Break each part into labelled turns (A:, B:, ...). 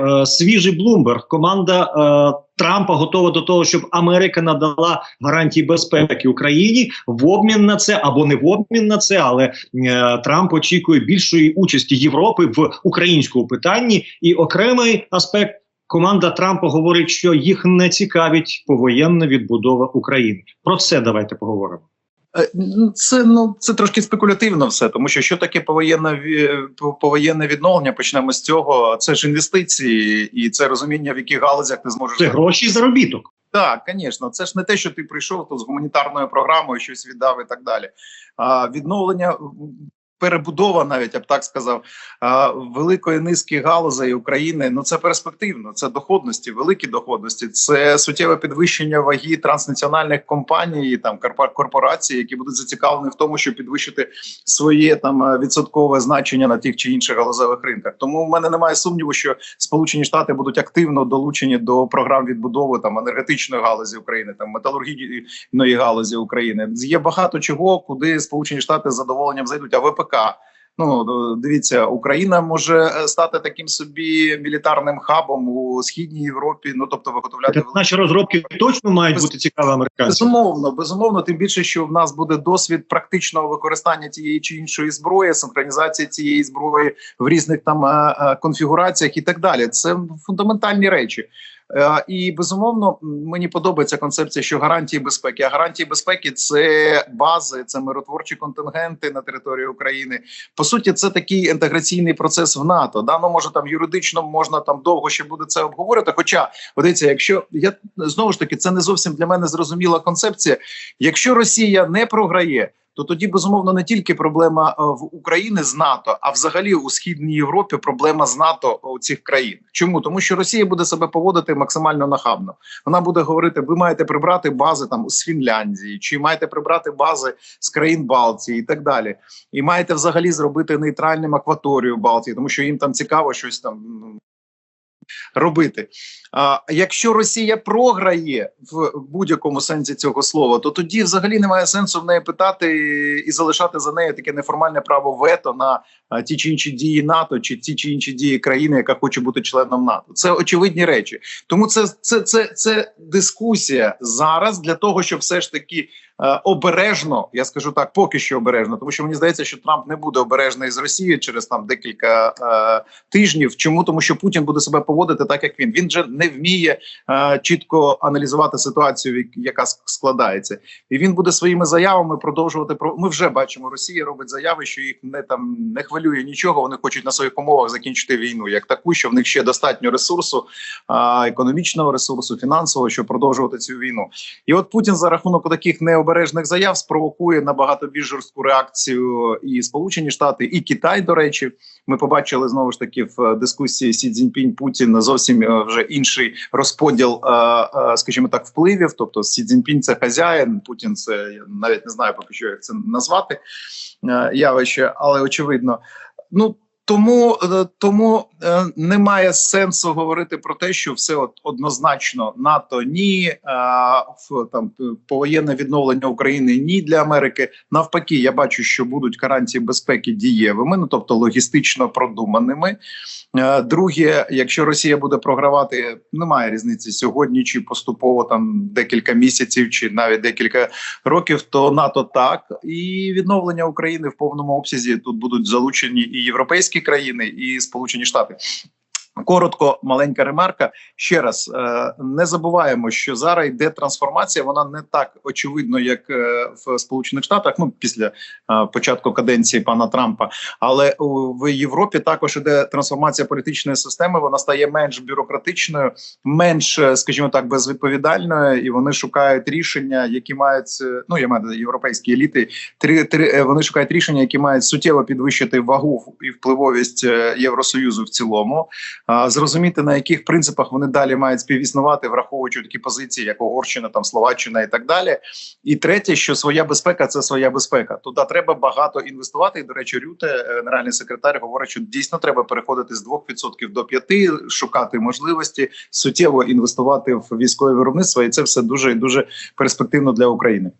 A: Е, свіжий Блумберг. Команда е, Трампа готова до того, щоб Америка надала гарантії безпеки Україні в обмін на це або не в обмін на це, але е, Трамп очікує більшої участі Європи в українському питанні. І окремий аспект команда Трампа говорить, що їх не цікавить повоєнна відбудова України. Про це давайте поговоримо.
B: Е, ну, Це ну це трошки спекулятивно все, тому що що таке повоєнне повоєнне відновлення? Почнемо з цього. Це ж інвестиції, і це розуміння, в яких галузях ти зможеш
A: Це гроші заробіток.
B: Так, звісно, це ж не те, що ти прийшов тут з гуманітарною програмою, щось віддав і так далі. А відновлення. Перебудова, навіть я б так сказав, великої низки галузей України. Ну це перспективно, це доходності, великі доходності, це суттєве підвищення ваги транснаціональних компаній, там корпор- корпорацій, які будуть зацікавлені в тому, щоб підвищити своє там відсоткове значення на тих чи інших галузевих ринках. Тому в мене немає сумніву, що Сполучені Штати будуть активно долучені до програм відбудови там енергетичної галузі України, там металургійної галузі України. Є багато чого, куди Сполучені Штати з задоволенням зайдуть. А ВПК. Ну дивіться, Україна може е, стати таким собі мілітарним хабом у східній Європі. Ну тобто виготовляти
A: Так, наші розробки точно мають
B: Без-
A: бути цікаві американцям.
B: Безумовно, безумовно, тим більше, що в нас буде досвід практичного використання тієї чи іншої зброї, синхронізації цієї зброї в різних там е, е, конфігураціях і так далі. Це фундаментальні речі. Е, І безумовно мені подобається концепція, що гарантії безпеки. А гарантії безпеки це бази, це миротворчі контингенти на території України. По суті, це такий інтеграційний процес в НАТО. Да, ну може там юридично можна там довго ще буде це обговорити. Хоча подивіться, якщо я знову ж таки це не зовсім для мене зрозуміла концепція. Якщо Росія не програє, то тоді безумовно не тільки проблема е, в України з НАТО, а взагалі у східній Європі проблема з НАТО у цих країн. Чому тому, що Росія буде себе поводити максимально нахабно? Вона буде говорити: ви маєте прибрати бази там з Фінляндії, чи маєте прибрати бази з країн Балтії і так далі. І маєте взагалі зробити нейтральним акваторію Балтії, тому що їм там цікаво щось там робити. А якщо Росія програє в будь-якому сенсі цього слова, то тоді взагалі немає сенсу в неї питати і залишати за нею таке неформальне право вето на ті чи інші дії НАТО, чи ті чи інші дії країни, яка хоче бути членом НАТО. Це очевидні речі. Тому це, це, це, це дискусія зараз для того, щоб все ж таки обережно, я скажу так, поки що обережно, тому що мені здається, що Трамп не буде обережний з Росією через там декілька е, тижнів. Чому тому, що Путін буде себе поводити так, як він. Він же не вміє е, чітко аналізувати ситуацію, яка складається, і він буде своїми заявами продовжувати про. Ми вже бачимо, Росія робить заяви, що їх не там не хвилює нічого. Вони хочуть на своїх умовах закінчити війну, як таку, що в них ще достатньо ресурсу, е, економічного ресурсу, фінансового, щоб продовжувати цю війну. І от Путін за рахунок таких необережних заяв спровокує набагато більш жорстку реакцію і Сполучені Штати, і Китай. До речі, ми побачили знову ж таки в дискусії Сі Цзіньпінь Путін зовсім е, вже інший розподіл, е, е, скажімо так, впливів. Тобто Сі Цзіньпінь – це хазяїн, Путін це я навіть не знаю поки що як це назвати е, явище, але очевидно. Ну тому е, тому е, немає сенсу говорити про те, що все однозначно НАТО ні, е, в там повоєнне відновлення України ні для Америки. Навпаки, я бачу, що будуть гарантії безпеки дієвими, ну тобто логістично продуманими. Друге, якщо Росія буде програвати, немає різниці сьогодні чи поступово там декілька місяців, чи навіть декілька років, то НАТО так і відновлення України в повному обсязі тут будуть залучені і європейські країни, і Сполучені Штати. Коротко, маленька ремарка. Ще раз е, не забуваємо, що зараз йде трансформація. Вона не так очевидно, як е, в Сполучених Штатах. Ну після е, початку каденції пана Трампа. Але в Європі також іде трансформація політичної системи. Вона стає менш бюрократичною, менш, скажімо так, безвідповідальною, і вони шукають рішення, які мають ну я маю європейські еліти. Три, три вони шукають рішення, які мають суттєво підвищити вагу і впливовість Євросоюзу в цілому. Зрозуміти на яких принципах вони далі мають співіснувати, враховуючи такі позиції, як Угорщина, там Словаччина і так далі. І третє, що своя безпека це своя безпека. Туди треба багато інвестувати. І до речі, Рюте, е, генеральний секретар, говорить, що дійсно треба переходити з 2% до 5%, шукати можливості суттєво інвестувати в військове виробництво, і це все дуже і дуже перспективно для України.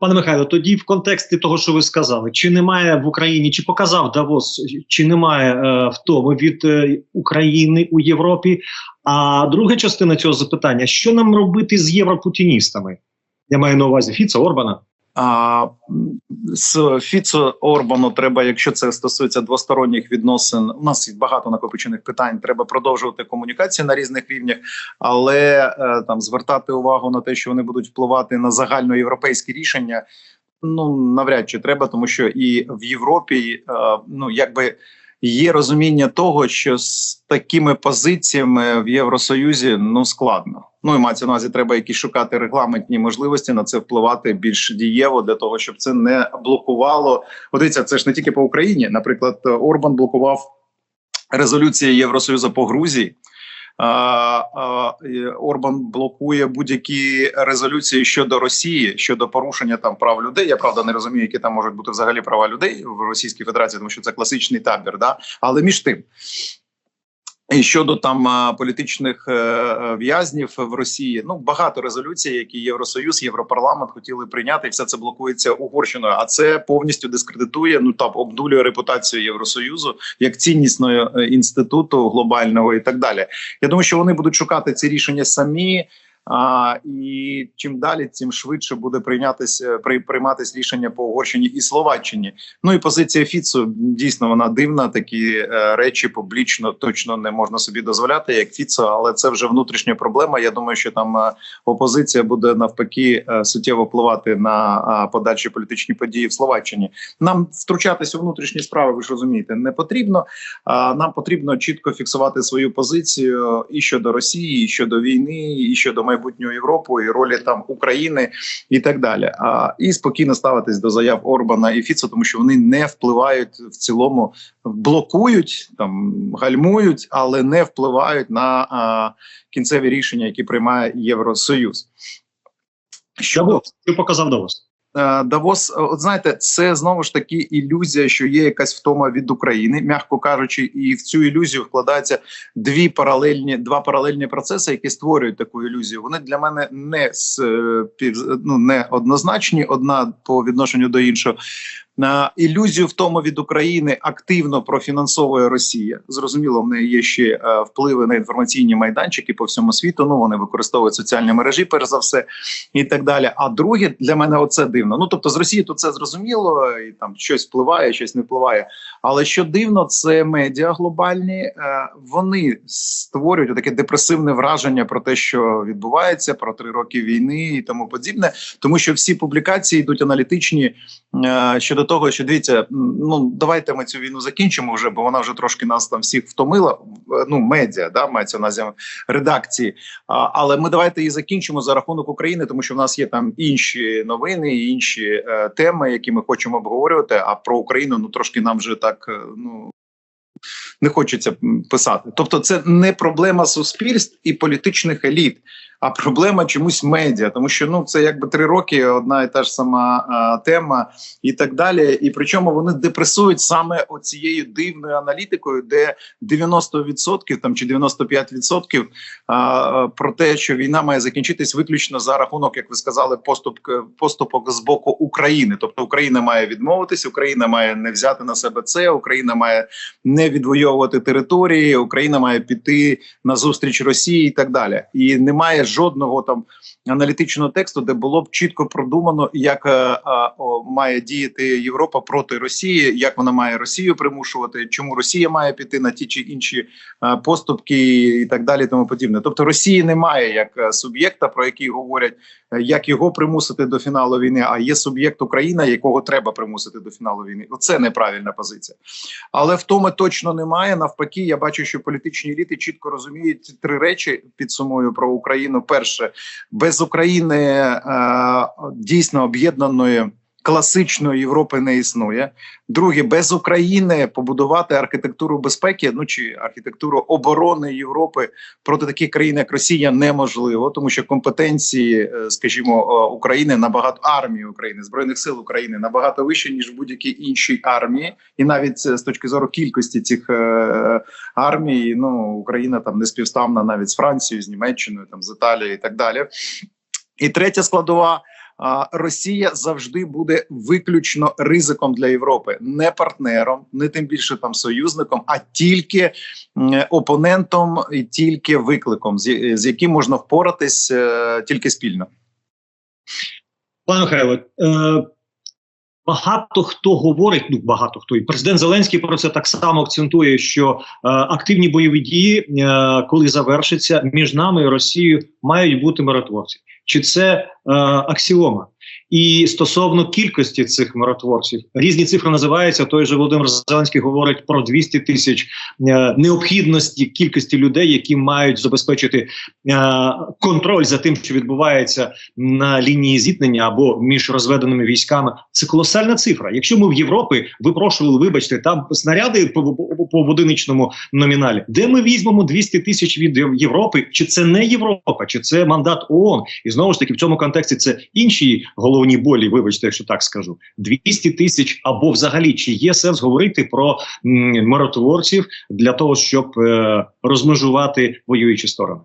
A: Пане Михайло, тоді в контексті того, що ви сказали, чи немає в Україні, чи показав Давос, чи немає е, втоми від е, України у Європі? А друга частина цього запитання: що нам робити з європутіністами? Я маю на увазі Фіца Орбана.
B: А з Фіцо Орбану треба, якщо це стосується двосторонніх відносин. У нас багато накопичених питань. Треба продовжувати комунікації на різних рівнях, але е, там звертати увагу на те, що вони будуть впливати на загальноєвропейські рішення. Ну навряд чи треба, тому що і в Європі е, ну якби є розуміння того, що з такими позиціями в Євросоюзі ну складно. Ну і мається на увазі, треба якісь шукати регламентні можливості на це впливати більш дієво для того, щоб це не блокувало. От дивіться, це ж не тільки по Україні. Наприклад, Орбан блокував резолюції Євросоюзу по Грузії. Орбан блокує будь-які резолюції щодо Росії щодо порушення там прав людей. Я правда не розумію, які там можуть бути взагалі права людей в Російській Федерації, тому що це класичний табір. Да? Але між тим. І щодо там політичних е, е, в'язнів в Росії, ну багато резолюцій, які Євросоюз, Європарламент хотіли прийняти, і все це блокується Угорщиною. А це повністю дискредитує, ну там обдулює репутацію Євросоюзу як ціннісного е, інституту глобального і так далі. Я думаю, що вони будуть шукати ці рішення самі. А, і чим далі, тим швидше буде прийнятися при прийматися рішення по Угорщині і Словаччині. Ну і позиція Фіцу дійсно вона дивна. Такі е, речі публічно точно не можна собі дозволяти, як Фіцо, але це вже внутрішня проблема. Я думаю, що там е, опозиція буде навпаки е, суттєво впливати на е, подальші політичні події в Словаччині. Нам втручатися у внутрішні справи, ви ж розумієте, не потрібно. А нам потрібно чітко фіксувати свою позицію і щодо Росії, і щодо війни, і щодо майбутнього Європи, і ролі там України і так далі. А і спокійно ставитись до заяв Орбана і Фіцо, тому що вони не впливають в цілому, блокують там, гальмують, але не впливають на а, кінцеві рішення, які приймає Євросоюз.
A: Що, що показав до
B: Е, Давос, от знаєте, це знову ж таки ілюзія, що є якась втома від України, м'яко кажучи, і в цю ілюзію вкладаються дві паралельні два паралельні процеси, які створюють таку ілюзію. Вони для мене не спів, ну, не однозначні, одна по відношенню до іншого. На ілюзію в тому від України активно профінансовує Росія. Зрозуміло, в неї є ще е, впливи на інформаційні майданчики по всьому світу. Ну вони використовують соціальні мережі, перш за все, і так далі. А друге для мене оце дивно. Ну тобто, з Росії тут це зрозуміло, і там щось впливає, щось не впливає. Але що дивно, це медіа глобальні. Е, вони створюють таке депресивне враження про те, що відбувається, про три роки війни і тому подібне, тому що всі публікації йдуть аналітичні е, щодо того, що дивіться, ну давайте ми цю війну закінчимо вже, бо вона вже трошки нас там всіх втомила. Ну медіа да мається на увазі редакції. А, але ми давайте її закінчимо за рахунок України, тому що в нас є там інші новини, і інші е, теми, які ми хочемо обговорювати. А про Україну ну трошки нам вже так е, ну. Не хочеться писати, тобто це не проблема суспільств і політичних еліт, а проблема чомусь медіа, тому що ну це якби три роки одна і та ж сама а, тема, і так далі. І причому вони депресують саме оцією дивною аналітикою, де 90% там чи 95% а, про те, що війна має закінчитись виключно за рахунок, як ви сказали, поступ поступок з боку України. Тобто Україна має відмовитись, Україна має не взяти на себе це, Україна має не відвоювати території, Україна має піти на зустріч Росії і так далі. І немає жодного там аналітичного тексту, де було б чітко продумано, як а, о, має діяти Європа проти Росії, як вона має Росію примушувати, чому Росія має піти на ті чи інші а, поступки і так далі. Тому подібне. Тобто Росії немає як суб'єкта, про який говорять, як його примусити до фіналу війни. А є суб'єкт Україна, якого треба примусити до фіналу війни. Оце неправильна позиція, але в тому точно немає. Навпаки, я бачу, що політичні еліти чітко розуміють три речі. Підсумую про Україну. Перше без України е, дійсно об'єднаної класичної Європи не існує. Друге, без України побудувати архітектуру безпеки, ну чи архітектуру оборони Європи проти таких країн, як Росія, неможливо, тому що компетенції, скажімо, України набагато армії України збройних сил України набагато вище ніж будь-якій іншій армії, і навіть з точки зору кількості цих е, армій, ну Україна там не співставна навіть з Францією, з Німеччиною, там з Італією і так далі. І третя складова. Росія завжди буде виключно ризиком для Європи, не партнером, не тим більше там союзником, а тільки опонентом і тільки викликом, з, яким можна впоратись е, тільки спільно.
A: Пане Михайло, е, багато хто говорить, ну багато хто і президент Зеленський про це так само акцентує, що е, активні бойові дії, коли завершаться, між нами і Росією мають бути миротворці. Чи це аксіома? І стосовно кількості цих миротворців, різні цифри називаються. Той же Володимир Зеленський говорить про 200 тисяч е, необхідності кількості людей, які мають забезпечити е, контроль за тим, що відбувається на лінії зіткнення або між розведеними військами. Це колосальна цифра. Якщо ми в Європі випрошували, вибачте, там снаряди по, по, одиничному номіналі, де ми візьмемо 200 тисяч від Європи? Чи це не Європа, чи це мандат ООН? І знову ж таки в цьому контексті це інші головні болі. Вибачте, якщо так скажу. 200 тисяч або взагалі чи є сенс говорити про миротворців для того, щоб е, розмежувати воюючі сторони?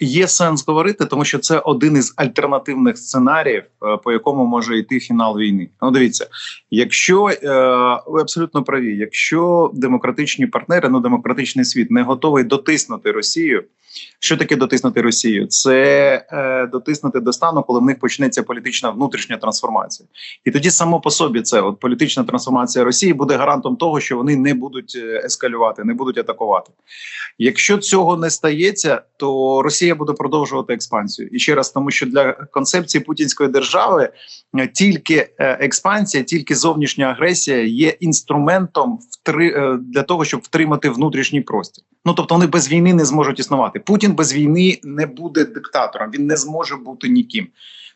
B: Є сенс говорити, тому що це один із альтернативних сценаріїв, е, по якому може йти фінал війни. Ну, дивіться, якщо е, ви абсолютно праві, якщо демократичні партнери, ну демократичний світ не готовий дотиснути Росію. Що таке дотиснути Росію? Це е, дотиснути до стану, коли в них почнеться політична внутрішня трансформація, і тоді само по собі це от політична трансформація Росії буде гарантом того, що вони не будуть е, ескалювати, не будуть атакувати. Якщо цього не стається, то Росія буде продовжувати експансію. І ще раз, тому що для концепції путінської держави е, тільки е, експансія, тільки зовнішня агресія є інструментом втри для того, щоб втримати внутрішній простір. Ну тобто вони без війни не зможуть існувати. Путін без війни не буде диктатором, він не зможе бути ніким.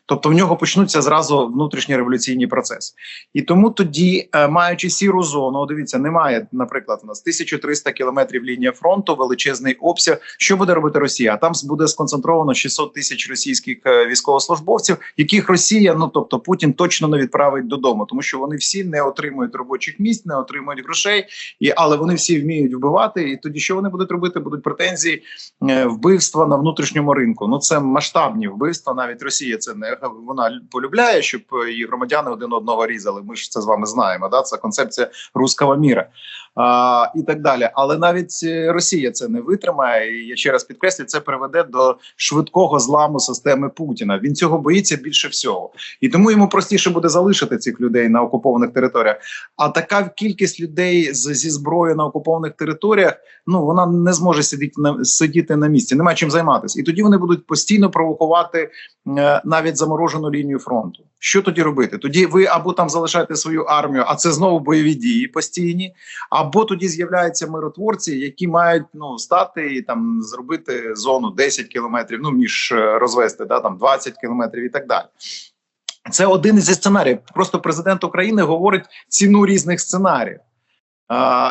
B: Тобто в нього почнуться зразу внутрішні революційні процеси, і тому тоді, е, маючи сіру зону, дивіться, немає, наприклад, у нас 1300 кілометрів лінія фронту, величезний обсяг. Що буде робити Росія? Там буде сконцентровано 600 тисяч російських е, військовослужбовців, яких Росія, ну тобто Путін точно не відправить додому, тому що вони всі не отримують робочих місць, не отримують грошей, і але вони всі вміють вбивати. І тоді що вони будуть робити? Будуть претензії е, вбивства на внутрішньому ринку. Ну це масштабні вбивства. Навіть Росія це не вона полюбляє, щоб її громадяни один одного різали. Ми ж це з вами знаємо. Да, це концепція руского міра а, і так далі. Але навіть Росія це не витримає. І я ще раз підкреслю, це приведе до швидкого зламу системи Путіна. Він цього боїться більше всього, і тому йому простіше буде залишити цих людей на окупованих територіях. А така кількість людей з, зі зброєю на окупованих територіях ну вона не зможе сидіти на сидіти на місці. Немає чим займатися, і тоді вони будуть постійно провокувати е, навіть заморожену лінію фронту. Що тоді робити? Тоді ви або там залишаєте свою армію, а це знову бойові дії постійні, або тоді з'являються миротворці, які мають ну стати і там зробити зону 10 кілометрів, ну між розвести да там 20 кілометрів і так далі. Це один із сценаріїв. Просто президент України говорить ціну різних сценаріїв.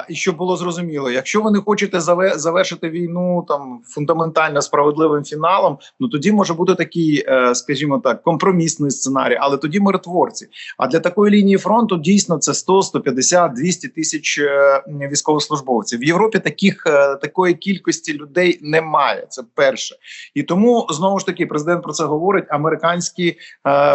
B: І щоб було зрозуміло, якщо ви не хочете завершити війну там фундаментально справедливим фіналом, ну тоді може бути такий, е, скажімо так, компромісний сценарій, але тоді миротворці. А для такої лінії фронту дійсно це 100, 150, 200 тисяч е, військовослужбовців. В Європі таких е, такої кількості людей немає. Це перше, і тому знову ж таки президент про це говорить. Американські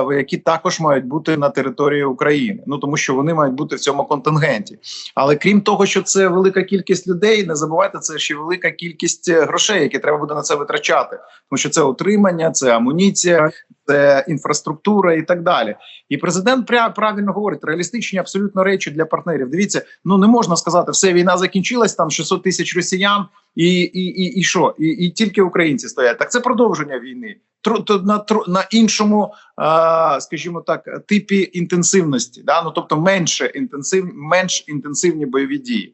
B: вояки також мають бути на території України. Ну тому що вони мають бути в цьому контингенті, але крім Крім того, що це велика кількість людей, не забувайте це ще велика кількість е, грошей, які треба буде на це витрачати, тому що це утримання, це амуніція, це інфраструктура і так далі. І президент правильно говорить реалістичні абсолютно речі для партнерів. Дивіться, ну не можна сказати, все війна закінчилась, там 600 тисяч росіян, і і, і, і що? І, і тільки українці стоять. Так це продовження війни. На на іншому, скажімо так, типі інтенсивності, да ну тобто менше інтенсив, менш інтенсивні бойові дії.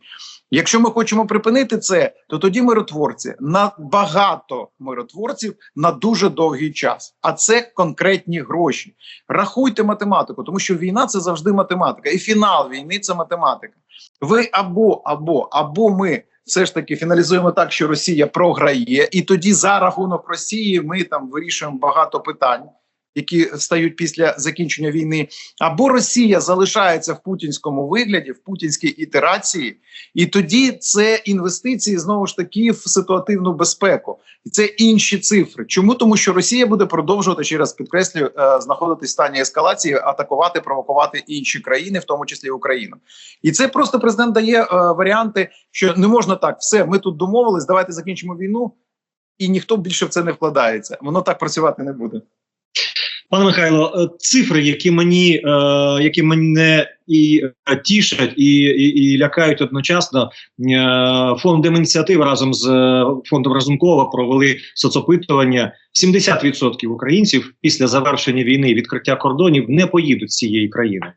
B: Якщо ми хочемо припинити це, то тоді миротворці на багато миротворців на дуже довгий час. А це конкретні гроші. Рахуйте математику, тому що війна це завжди математика, і фінал війни це математика. Ви або або або ми все ж таки фіналізуємо так, що Росія програє, і тоді за рахунок Росії ми там вирішуємо багато питань. Які стають після закінчення війни, або Росія залишається в путінському вигляді, в путінській ітерації, і тоді це інвестиції знову ж таки в ситуативну безпеку, і це інші цифри. Чому тому, що Росія буде продовжувати ще раз підкреслюю, е, знаходитись в стані ескалації, атакувати, провокувати інші країни, в тому числі Україну. І це просто президент дає е, варіанти, що не можна так, все, ми тут домовились, давайте закінчимо війну, і ніхто більше в це не вкладається. Воно так працювати не буде.
A: Пане Михайло, е, цифри, які мені е, які мене і е, тішать, і, і, і лякають одночасно. Фонд ініціатив разом з фондом Разумкова провели соцопитування. 70% українців після завершення війни відкриття кордонів не поїдуть з цієї країни,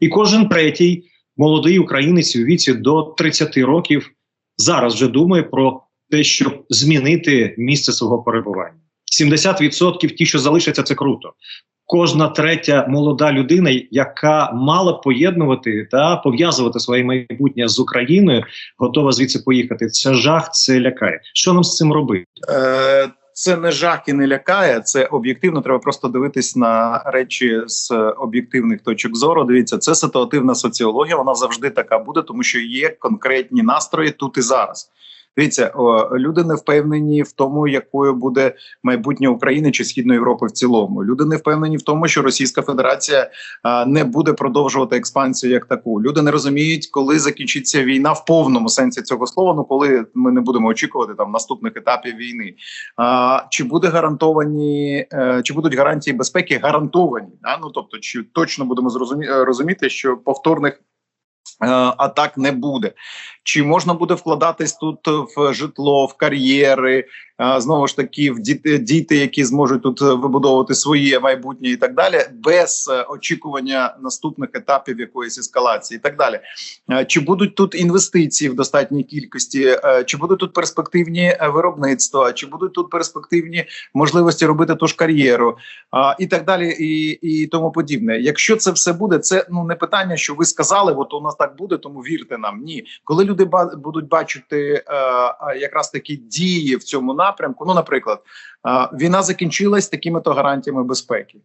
A: і кожен третій молодий українець у віці до 30 років зараз вже думає про те, щоб змінити місце свого перебування. 70% ті, що залишаться, це круто. Кожна третя молода людина, яка мала поєднувати та пов'язувати своє майбутнє з Україною, готова звідси поїхати. Це жах, це лякає. Що нам з цим робити?
B: Е, Це не жах і не лякає. Це об'єктивно. Треба просто дивитись на речі з об'єктивних точок зору. Дивіться, це ситуативна соціологія. Вона завжди така буде, тому що є конкретні настрої тут і зараз. Дивіться, люди не впевнені в тому, якою буде майбутнє України чи Східної Європи в цілому. Люди не впевнені в тому, що Російська Федерація не буде продовжувати експансію як таку. Люди не розуміють, коли закінчиться війна в повному сенсі цього слова. Ну коли ми не будемо очікувати там наступних етапів війни. А, чи буде гарантовані, е, чи будуть гарантії безпеки гарантовані? Да? Ну тобто, чи точно будемо зрозумі, розуміти, що повторних. Е, атак не буде. Чи можна буде вкладатись тут в житло, в кар'єри, е, знову ж таки, в діти, діти, які зможуть тут вибудовувати своє майбутнє і так далі, без е, очікування наступних етапів якоїсь ескалації, і так далі. Чи будуть тут інвестиції в достатній кількості, чи будуть тут перспективні виробництва, чи будуть тут перспективні можливості робити ту ж кар'єру, і так далі, і, і тому подібне. Якщо це все буде, це ну не питання, що ви сказали, от у нас так буде, тому вірте нам. Ні, коли люди будуть бачити е, якраз такі дії в цьому напрямку. Ну, наприклад, е, війна закінчилась такими то гарантіями безпеки.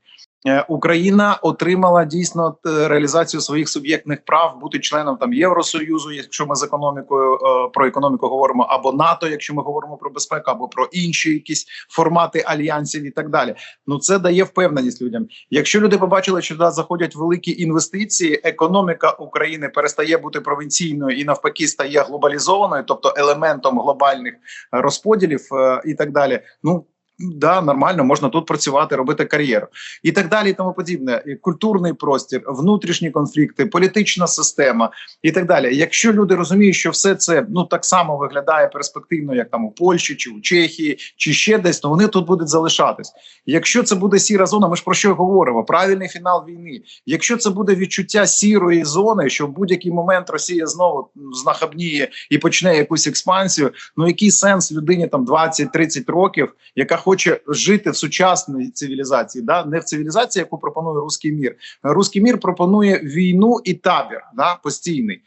B: Е, Україна отримала дійсно реалізацію своїх суб'єктних прав бути членом там Євросоюзу, якщо ми з економікою е, про економіку говоримо, або НАТО, якщо ми говоримо про безпеку, або про інші якісь формати альянсів і так далі. Ну це дає впевненість людям. Якщо люди побачили, що туди заходять великі інвестиції, економіка України перестає бути провінційною і навпаки стає глобалізованою, тобто елементом глобальних е, розподілів і так далі. Ну да, нормально, можна тут працювати, робити кар'єру і так далі, і тому подібне. І культурний простір, внутрішні конфлікти, політична система і так далі. Якщо люди розуміють, що все це ну так само виглядає перспективно, як там у Польщі чи у Чехії, чи ще десь, то вони тут будуть залишатись. Якщо це буде сіра зона, ми ж про що говоримо? Правильний фінал війни. Якщо це буде відчуття сірої зони, що в будь-який момент Росія знову знахабніє і почне якусь експансію. Ну який сенс людині там 20-30 років, яка хоче жити в сучасній цивілізації, да не в цивілізації, яку пропонує руський мір. Руський мір пропонує війну і табір, да постійний.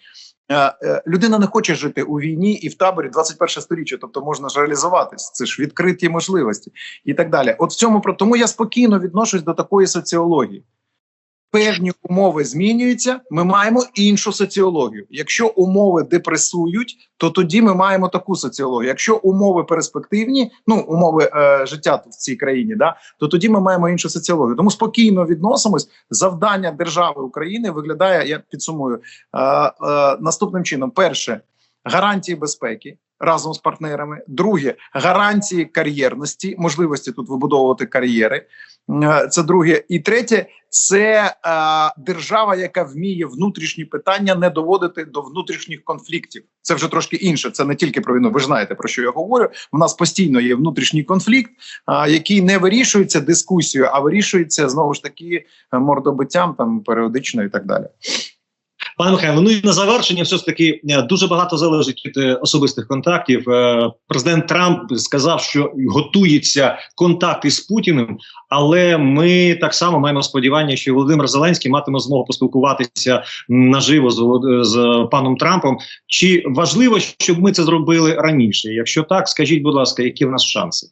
B: Е, е, Людина не хоче жити у війні і в таборі 21 сторіччя, тобто можна ж реалізуватись. Це ж відкриті можливості і так далі. От в цьому про тому я спокійно відношусь до такої соціології. Певні умови змінюються. Ми маємо іншу соціологію. Якщо умови депресують, то тоді ми маємо таку соціологію. Якщо умови перспективні, ну умови е, життя в цій країні, да то тоді ми маємо іншу соціологію. Тому спокійно відносимось. Завдання держави України виглядає. Я підсумую е, е, наступним чином: перше гарантії безпеки разом з партнерами. Друге гарантії кар'єрності, можливості тут вибудовувати кар'єри. Е, Це друге, і третє це е, держава, яка вміє внутрішні питання не доводити до внутрішніх конфліктів. Це вже трошки інше. Це не тільки про війну. Ви ж знаєте про що я говорю. У нас постійно є внутрішній конфлікт, е, який не вирішується дискусією, а вирішується знову ж таки мордобиттям там періодично і так далі.
A: Пане Михайло, ну і на завершення, все ж таки е, дуже багато залежить від е, особистих контактів. Е, Президент Трамп сказав, що готується контакти з Путіним, але ми так само маємо сподівання, що Володимир Зеленський матиме змогу поспілкуватися наживо з, з паном Трампом. Чи важливо, щоб ми це зробили раніше? Якщо так, скажіть, будь ласка, які в нас шанси?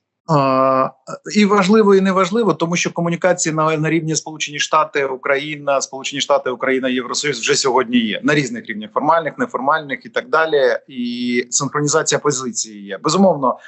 B: І важливо, і неважливо, тому що комунікації на, на рівні Сполучені Штати, Україна, Сполучені Штати, Україна, Євросоюз вже сьогодні є на різних рівнях формальних, неформальних і так далі. І синхронізація позиції є. Безумовно,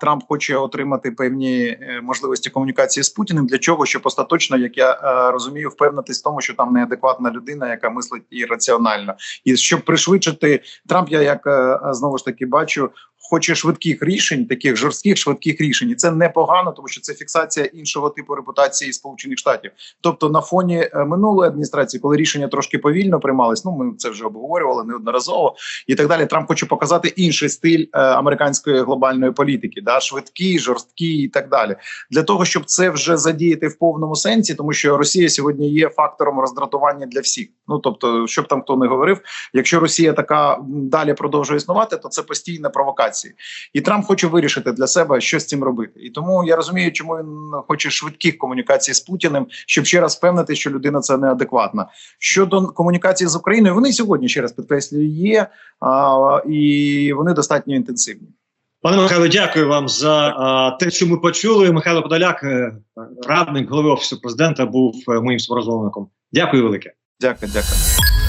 B: Трамп хоче отримати певні е, можливості комунікації з Путіним. Для чого? Щоб остаточно, як я е, розумію, впевнитись в тому, що там неадекватна людина, яка мислить ірраціонально, і щоб пришвидшити Трамп, я як е, знову ж таки бачу хоче швидких рішень, таких жорстких швидких рішень, і це непогано, тому що це фіксація іншого типу репутації Сполучених Штатів. Тобто, на фоні е, минулої адміністрації, коли рішення трошки повільно приймались, ну ми це вже обговорювали неодноразово, і так далі. Трамп хоче показати інший стиль е, американської глобальної політики, да швидкий, жорсткий і так далі. Для того щоб це вже задіяти в повному сенсі, тому що Росія сьогодні є фактором роздратування для всіх. Ну тобто, щоб там хто не говорив, якщо Росія така далі продовжує існувати, то це постійна провокація. І Трамп хоче вирішити для себе, що з цим робити. І тому я розумію, чому він хоче швидких комунікацій з Путіним, щоб ще раз впевнити, що людина це неадекватна. Щодо комунікації з Україною, вони сьогодні ще раз підкреслюю, є а, і вони достатньо інтенсивні.
A: Пане Михайло, дякую вам за а, те, що ми почули. Михайло Подоляк, е, радник голови офісу президента, був е, моїм співрозмовником. Дякую велике.
B: Дякую, дякую.